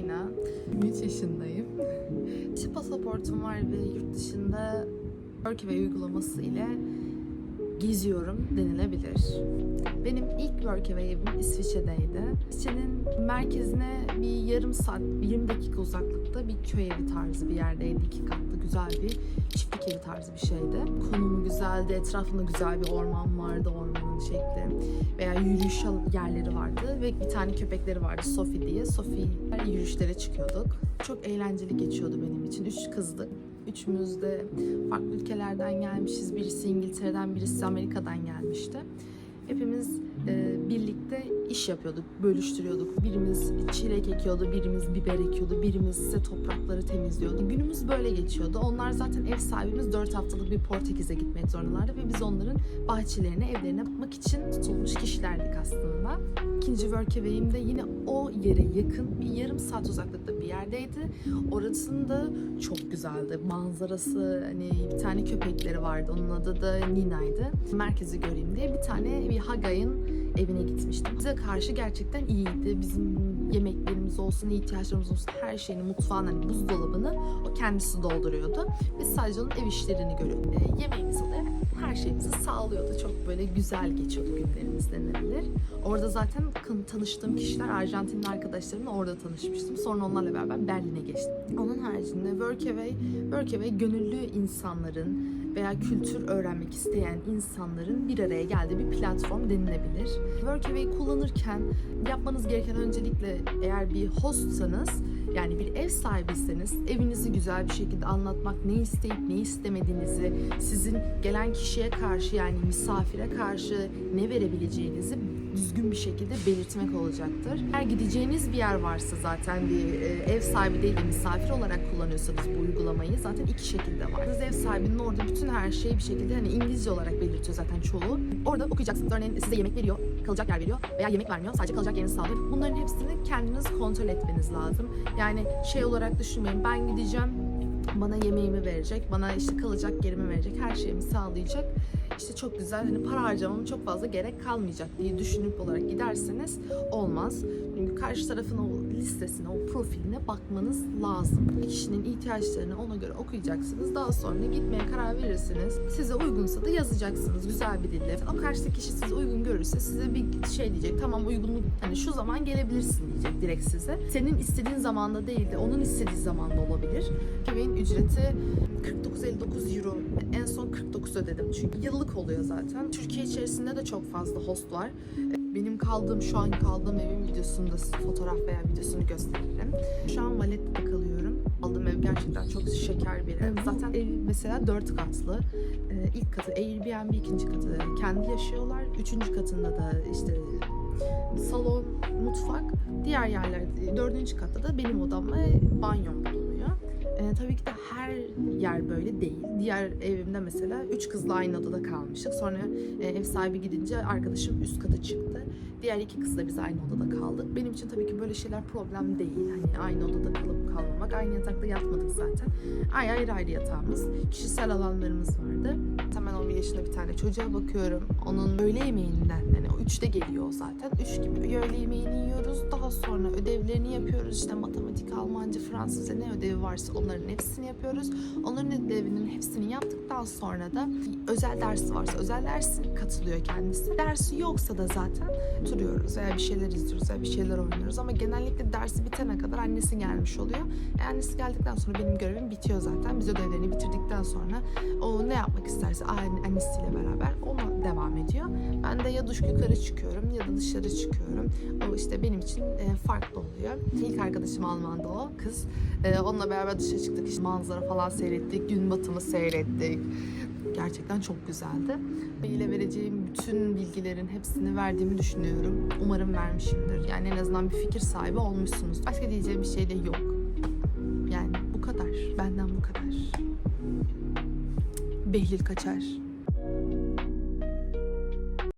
Reyna. 23 yaşındayım. Çift pasaportum var ve yurt dışında Workaway uygulaması ile geziyorum denilebilir. Benim ilk Workaway evim İsviçre'deydi. İsviçre'nin merkezine bir yarım saat, 20 dakika uzaklıkta bir köy evi tarzı bir yerdeydi. İki katlı güzel bir çiftlik evi tarzı bir şeydi. Konumu güzeldi, etrafında güzel bir orman vardı, ormanın şekli. Veya yürüyüş yerleri vardı ve bir tane köpekleri vardı Sophie diye. Sophie yürüyüşlere çıkıyorduk. Çok eğlenceli geçiyordu benim için. Üç kızdık. Üçümüz de farklı ülkelerden gelmişiz. Birisi İngiltere'den, birisi Amerika'dan gelmişti. Hepimiz e, birlikte iş yapıyorduk, bölüştürüyorduk. Birimiz çilek ekiyordu, birimiz biber ekiyordu, birimiz ise toprakları temizliyordu. Günümüz böyle geçiyordu. Onlar zaten ev sahibimiz 4 haftalık bir Portekiz'e gitmek zorundalardı ve biz onların bahçelerine, evlerine bakmak için tutulmuş kişilerdik aslında. İkinci Workaway'im de yine o yere yakın bir yarım saat uzaklıkta bir yerdeydi. Orasında çok güzeldi. Manzarası hani bir tane köpekleri vardı. Onun adı da Nina'ydı. Merkezi göreyim diye bir tane bir Hagay'ın evine gitmiştim. Bize karşı gerçekten iyiydi. Bizim yemeklerimiz olsun, ihtiyaçlarımız olsun her şeyini mutfağın hani buzdolabını o kendisi dolduruyordu. Biz sadece onun ev işlerini görüyorduk. E, yemeğimizi şeyimizi sağlıyordu. Çok böyle güzel geçiyordu günlerimiz denilebilir. Orada zaten tanıştığım kişiler Arjantinli arkadaşlarımla orada tanışmıştım. Sonra onlarla beraber Berlin'e geçtim. Onun haricinde Workaway, Workaway gönüllü insanların veya kültür öğrenmek isteyen insanların bir araya geldiği bir platform denilebilir. Workaway kullanırken yapmanız gereken öncelikle eğer bir hostsanız yani bir ev sahibiyseniz evinizi güzel bir şekilde anlatmak, ne isteyip ne istemediğinizi, sizin gelen kişiye karşı yani misafire karşı ne verebileceğinizi düzgün bir şekilde belirtmek olacaktır. Eğer gideceğiniz bir yer varsa zaten bir e, ev sahibi değil de misafir olarak kullanıyorsanız bu uygulamayı zaten iki şekilde var. Siz ev sahibinin orada bütün her şeyi bir şekilde hani İngilizce olarak belirtiyor zaten çoğu. Orada okuyacaksınız. Örneğin size yemek veriyor, kalacak yer veriyor veya yemek vermiyor. Sadece kalacak yerini sağlıyor. Bunların hepsini kendiniz kontrol etmeniz lazım. Yani şey olarak düşünmeyin. Ben gideceğim bana yemeğimi verecek, bana işte kalacak yerimi verecek, her şeyimi sağlayacak. İşte çok güzel hani para harcamam çok fazla gerek kalmayacak diye düşünüp olarak giderseniz olmaz. Çünkü karşı tarafın o listesine, o profiline bakmanız lazım. Kişinin ihtiyaçlarını ona göre okuyacaksınız. Daha sonra gitmeye karar verirsiniz. Size uygunsa da yazacaksınız güzel bir dille. O karşıdaki kişi size uygun görürse size bir şey diyecek. Tamam uygunluk hani şu zaman gelebilirsin diyecek direkt size. Senin istediğin zamanda değil de onun istediği zamanda olabilir. Köpeğin ücreti 49.59 euro. En son 49 ödedim çünkü yıllık oluyor zaten. Türkiye içerisinde de çok fazla host var. Benim kaldığım, şu an kaldığım evin videosunu da fotoğraf veya videosunu gösteririm. Şu an Valet'te kalıyorum. Aldığım ev gerçekten çok şeker bir ev. Zaten ev mesela dört katlı. Ee, ilk katı Airbnb, ikinci katı kendi yaşıyorlar. Üçüncü katında da işte salon, mutfak. Diğer yerler, dördüncü katta da benim odam ve banyom bulunuyor. Ee, tabii ki de her yer böyle değil. Diğer evimde mesela üç kızla aynı odada kalmıştık. Sonra e, ev sahibi gidince arkadaşım üst kata çıktı. Diğer iki kızla biz aynı odada kaldık. Benim için tabii ki böyle şeyler problem değil. Hani aynı odada kalıp kalmamak. Aynı yatakta yatmadık zaten. Ayrı ayrı ayrı yatağımız. Kişisel alanlarımız vardı. Hemen 11 yaşında bir tane çocuğa bakıyorum. Onun öğle yemeğinden hani o 3'te geliyor zaten. 3 gibi öğle yemeğini yiyoruz. Daha sonra ödevlerini yapıyoruz. İşte matematik, Almanca, Fransızca ne ödevi varsa onların hepsini yapıyoruz. Onların ödevinin hepsini yaptıktan sonra da özel dersi varsa özel dersi katılıyor kendisi. Dersi yoksa da zaten oturuyoruz veya bir şeyler izliyoruz veya bir şeyler oynuyoruz. Ama genellikle dersi bitene kadar annesi gelmiş oluyor. E, annesi geldikten sonra benim görevim bitiyor zaten. Biz ödevlerini bitirdikten sonra o ne yapmak isterse anne- annesiyle beraber ona devam ediyor. Ben de ya duş yukarı çıkıyorum ya da dışarı çıkıyorum. O işte benim için e, farklı oluyor. İlk arkadaşım Alman'da o kız. E, onunla beraber dışarı çıktık. İşte manzara falan seyrettik. Gün batımı seyrettik. Gerçekten çok güzeldi. ile vereceğim bütün bilgilerin hepsini verdiğimi düşünüyorum. Umarım vermişimdir. Yani en azından bir fikir sahibi olmuşsunuz. Başka diyeceğim bir şey de yok. Yani bu kadar. Benden bu kadar. Behlül Kaçar.